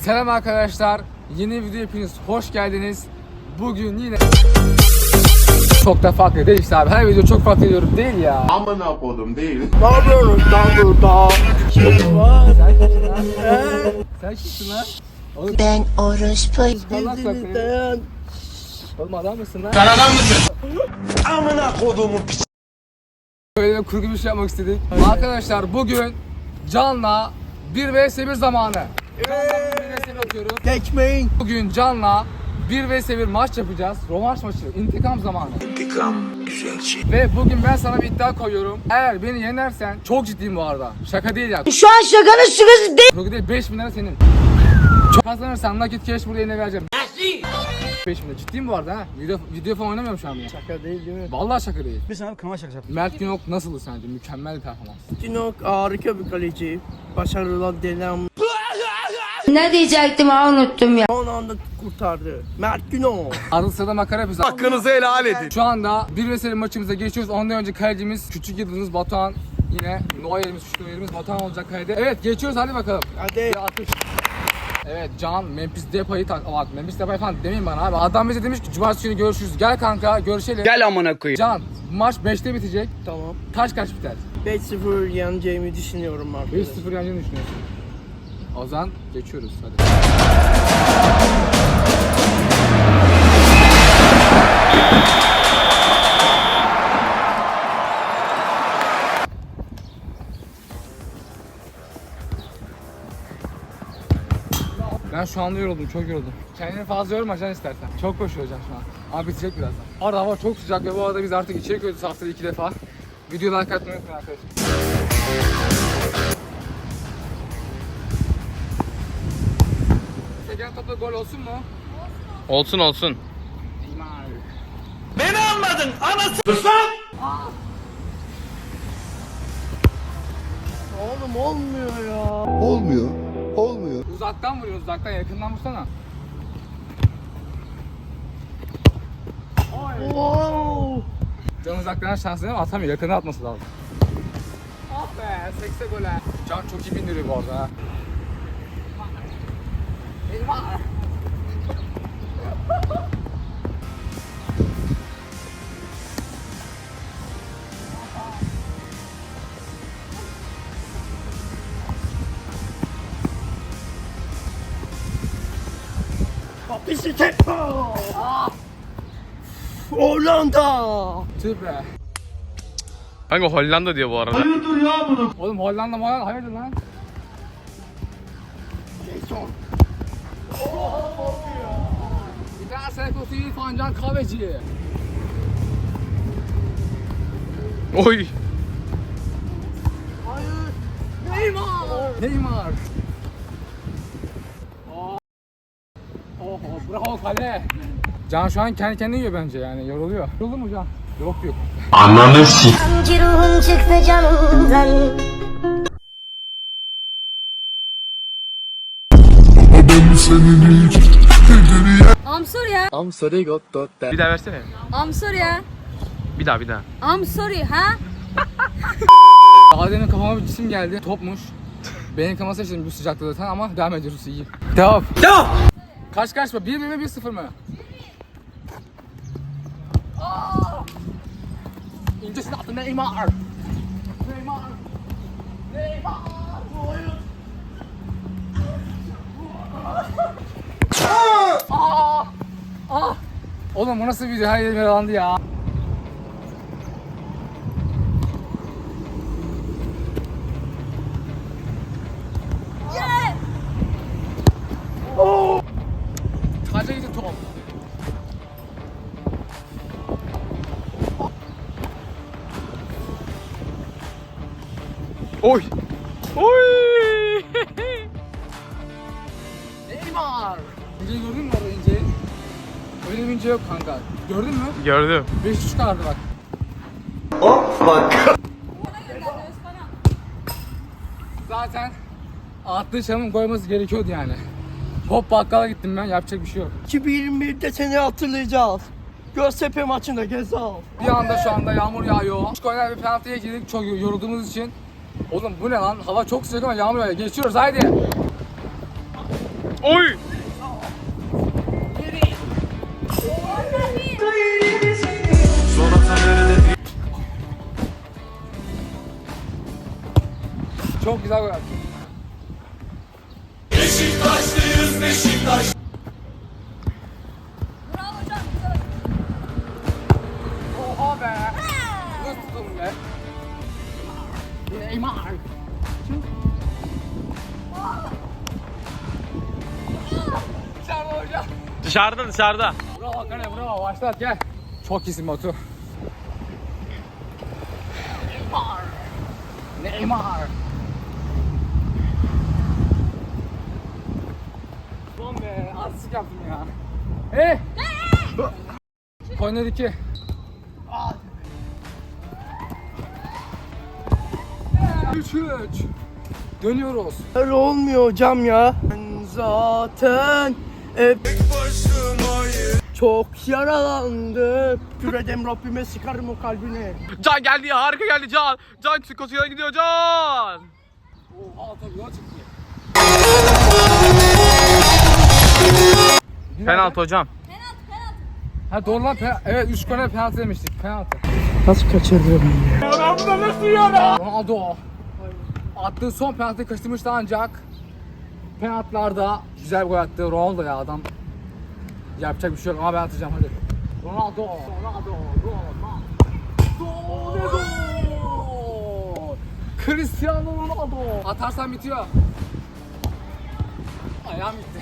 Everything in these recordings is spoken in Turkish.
Selam arkadaşlar. Yeni video hepiniz hoş geldiniz. Bugün yine çok da farklı değil işte abi. Her video çok farklı diyorum değil ya. Amına kodum değil. Ne yapıyorsunuz lan burada? Kim var? Sen kimsin lan? Sen kimsin lan? Oğlum, Ben sakın. Bizden. Oğlum adam mısın lan? Amına kodumun piç. Böyle kurgu bir şey yapmak istedik. Arkadaşlar bugün Can'la 1 vs 1 zamanı. Can'la 1 vs 1 atıyorum. Tekmeyin. Bugün Can'la 1 vs 1 maç yapacağız. Rövanş maçı, intikam zamanı. İntikam güzel şey. Ve bugün ben sana bir iddia koyuyorum. Eğer beni yenersen, çok ciddiyim bu arada. Şaka değil ya. Şu an şakanın şurası değil. Kurgu değil, 5000 lira senin. Çok kazanırsan nakit cash burada eline vereceğim. 5000 lira. Ciddiyim bu arada ha. Video, video falan oynamıyorum şu an ya. Şaka değil değil mi? Vallahi şaka değil. Bir sana kanal şakası yaptım. Mert Günok nasıldı sence? Mükemmel bir performans. Dinok harika bir kaleci. Başarılı denem. Ne diyecektim ha unuttum ya. Son anda kurtardı. Mert Günok. Arada sırada makara yapıyoruz. Hakkınızı helal edin. Şu anda bir 1 maçımıza geçiyoruz. Ondan önce kalecimiz küçük yıldızımız Batuhan. Yine Noel'imiz, küçük Noel'imiz Batuhan olacak kalede. Evet geçiyoruz hadi bakalım. Hadi. Bir atış. Evet Can Memphis Depay'ı tak... Bak Memphis Depay falan demeyin bana abi. Adam bize demiş ki cumartesi günü görüşürüz. Gel kanka görüşelim. Gel amına koyayım. Can maç 5'te bitecek. Tamam. Kaç kaç biter? 5-0 yeneceğimi düşünüyorum 5-0 arkadaşlar. yeneceğini düşünüyorsun. O zaman geçiyoruz hadi. Ben şu anda yoruldum, çok yoruldum. Kendini fazla yorma can istersen. Çok koşuyoracağım şu an. Ama bitecek birazdan. Arada hava çok sıcak ve bu arada biz artık içerik üretiyoruz haftada iki defa. Video like atmayı unutmayın arkadaşlar. Seken topla gol olsun mu? Olsun olsun. Oğlum olmuyor ya. Olmuyor. Olmuyor. Uzaktan vuruyoruz uzaktan yakından vursana. Wow. Can uzaktan şansı değil mi? Atamıyor yakına atması lazım. Ah be 80 gole. Can çok iyi bindiriyor bu arada ha. Eyvah. Papisi tek. Hollanda. Tüh be. Kanka Hollanda diyor bu arada. Oğlum Hollanda mı Hollanda? Hayırdır lan? Bir daha sen kutuyu fancan kahveci. Oy. Neymar. Neymar. Oh. Oh, bravo kale. Can şu an kendi kendine yiyor bence yani yoruluyor. Yoruldu mu Can? Yok yok. Hangi ruhun çıktı canımdan? I'm sorry ya. I'm sorry got that. Bir daha versene. I'm sorry ya. Bir daha bir daha. I'm sorry ha. Adem'in kafama bir cisim geldi. Topmuş. Benim kafama seçtim bu sıcakta zaten ama devam ediyoruz iyi. Devam. Devam. Kaç kaç mı? 1 mi 1 0 mı? İncesini attı Neymar. Neymar. Neymar. Aa! Aa! Oğlum bu nasıl bir yerim yaralandı ya. Neymar. İnceyi gördün mü orada inceyi? Öyle bir ince yok kanka. Gördün mü? Gördüm. 5 3 kardı bak. Zaten attığı çalımın koyması gerekiyordu yani. Hop bakkala gittim ben yapacak bir şey yok. 2021'de seni hatırlayacağız. Göztepe maçında Gezal. Bir anda şu anda yağmur yağıyor. Üç korner bir penaltıya girdik çok yorulduğumuz için. Oğlum bu ne lan? Hava çok sıcak ama yağmur yağıyor. Geçiyoruz haydi. Oy. Çok güzel gol attın. Dışarıda dışarıda. Bravo Kane bravo başlat gel. Çok iyisin Batu. Neymar. Neymar. Ulan be artistik yaptım ya. Hey. Korner 2. Üç üç. Dönüyoruz. Öyle olmuyor hocam ya. Ben zaten hep çok yaralandım. Küredem Rabbime sıkarım o kalbine. Can geldi ya harika geldi Can. Can Skosya'ya gidiyor Can. Oha tabii yola çıktı. Penaltı hocam. Penaltı penaltı. Ha doğru lan pe- evet 3 korner penaltı demiştik. Penaltı. Nasıl kaçırdım ya? Ronaldo. Attığı son penaltıyı kaçırmıştı ancak penaltılarda güzel bir gol attı. Ronaldo ya adam. Yapacak bir şey yok ama ben atacağım hadi. Ronaldo. Ronaldo. Ronaldo. Ronaldo. Cristiano Ronaldo. Atarsan bitiyor. Ayağım gitti.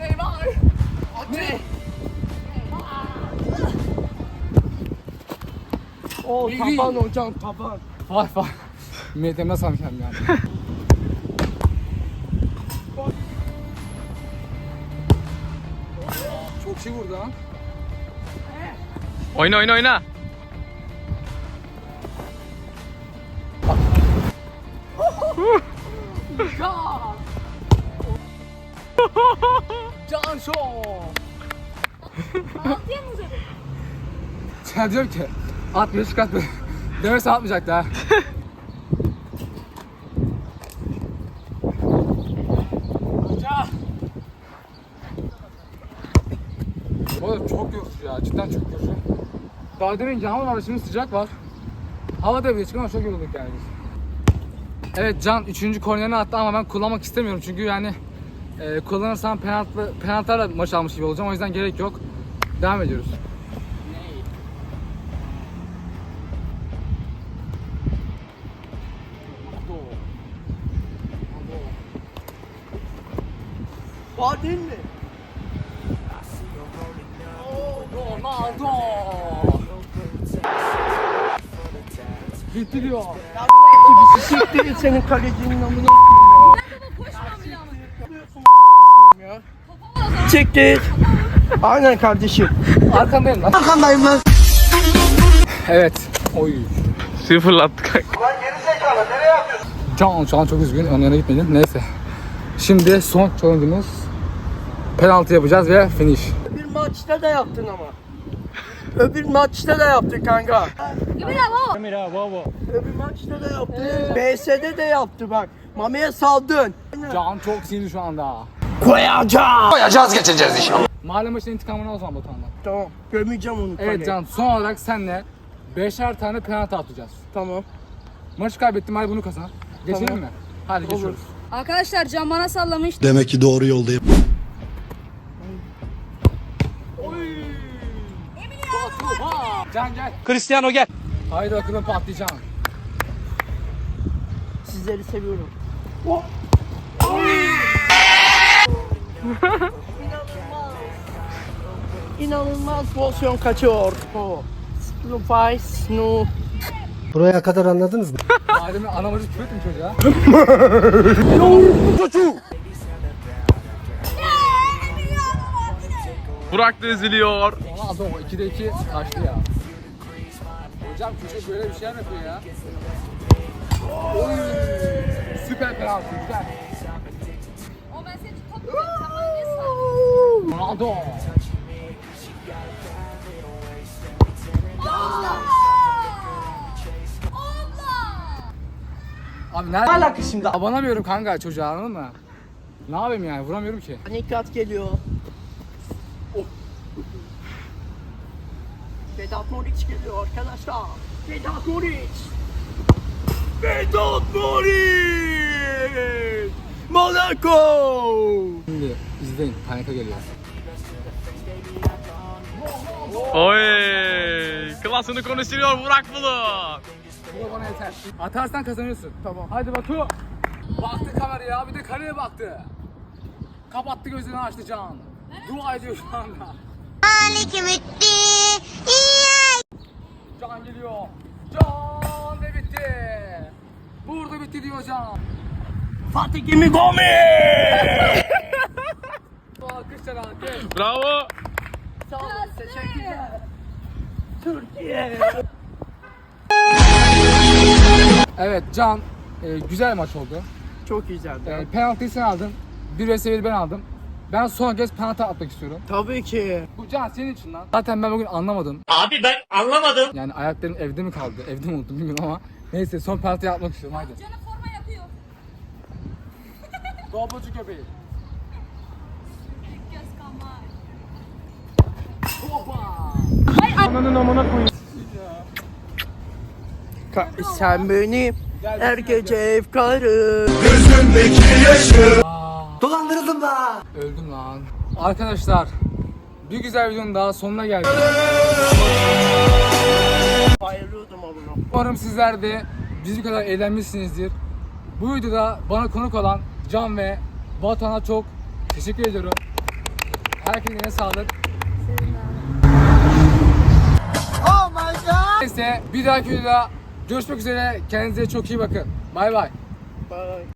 Neymar. Ne? O Bilgi. taban hocam taban. Var var. Milletimden sanmışım yani. İyi vurdu lan. Oyna oyna oyna. Can! Can Show! Penaltıya mı uzadı? Sen diyorum ki atmıyor çıkartmıyor. Demese atmayacaktı ha. Hoca! Oğlum çok yorucu ya cidden çok yorucu. Daha demin yağmur var şimdi sıcak var. Hava da çıkıyor ama çok yorulduk yani biz. Evet Can 3. kornerini attı ama ben kullanmak istemiyorum çünkü yani e, kullanırsam penaltı, penaltılarla maç almış gibi olacağım o yüzden gerek yok. Devam ediyoruz. Değil mi? Bitti diyor. Gibi siktir senin kalecinin amına ya. Çektir. Aynen kardeşim. Arkandayım lan. Arkandayım lan. Evet. Oy. Sıfırlattık. Can şu an çok üzgün. Onun yanına gitmedim. Neyse. Şimdi son challenge'ımız penaltı yapacağız ve finish. Öbür maçta da yaptın ama. Öbür maçta da yaptın kanka. De baba. Öbür maçta da yaptı. BS'de de yaptı bak. Mami'ye saldın. Can çok sinirli şu anda. Koyacağım. Koyacağız geçeceğiz inşallah. Mahalle maçının intikamını o zaman Batuhan'dan. Tamam. Gömeceğim onu. Evet kaleye. Can son olarak senle beşer tane penaltı atacağız. Tamam. Maçı kaybettim hadi bunu kazan. Geçelim Tamam. mi? Hadi geçiyoruz. Arkadaşlar Can bana sallamış. Demek ki doğru yoldayım. Can gel. Cristiano gel. Haydi bakalım patlayacağım. Sizleri seviyorum. İnanılmaz pozisyon kaçıyor. O. Slupay, Snoop. Buraya kadar anladınız mı? Adem'in anamacı küfür ettim çocuğa. Burak da üzülüyor. Ronaldo 2'de 2 kaçtı ya. Hocam çocuk böyle bir şey yapıyor ya. Oy, süper penaltı güzel. O ben seni top tutuyorum. Sen bana niye sallıyorsun? Ronaldo. Abi nerede? alaka şimdi? Abanamıyorum kanka çocuğa anladın mı? Ne yapayım yani vuramıyorum ki. Panik geliyor. Vedat Muriç geliyor arkadaşlar. Vedat Muriç. Vedat Muriç. Monaco. Şimdi izleyin panika geliyor. Oy! Klasını konuşturuyor Burak Bulut. Bu bana yeter. Atarsan kazanıyorsun. Tamam. Hadi Batu. Baktı kameraya bir de kaleye baktı. Kapattı gözünü açtı Can. Dua ediyor şu anda. Can geliyor. Can ve bitti. Burada bitti diyor Can. Fatih Gemi Gomi. Alkış Can alkış. Bravo. Sağ olun. Teşekkürler. Türkiye. Evet Can e, güzel maç oldu. Çok güzeldi. E, penaltıyı sen aldın. Bir vs bir ben aldım. Ben son kez penaltı atmak istiyorum. Tabii ki. Bu Can senin için lan. Zaten ben bugün anlamadım. Abi ben anlamadım. Yani ayaklarım evde mi kaldı? Evde mi unuttum bilmiyorum ama. Neyse son penaltıyı atmak istiyorum haydi. Canım forma yapıyor. Dolbucu köpeği. Göz kalmaz. Hoppa. Sen benim her gece efkarım. Dolandırıldım da. Öldüm lan. Arkadaşlar bir güzel videonun daha sonuna geldik. Bayılıyordum onu. Umarım sizler de bizim kadar eğlenmişsinizdir. Bu videoda bana konuk olan Can ve Batuhan'a çok teşekkür ediyorum. Herkese sağlık. Neyse bir dahaki videoda görüşmek üzere. Kendinize çok iyi bakın. Bay bay. Bye.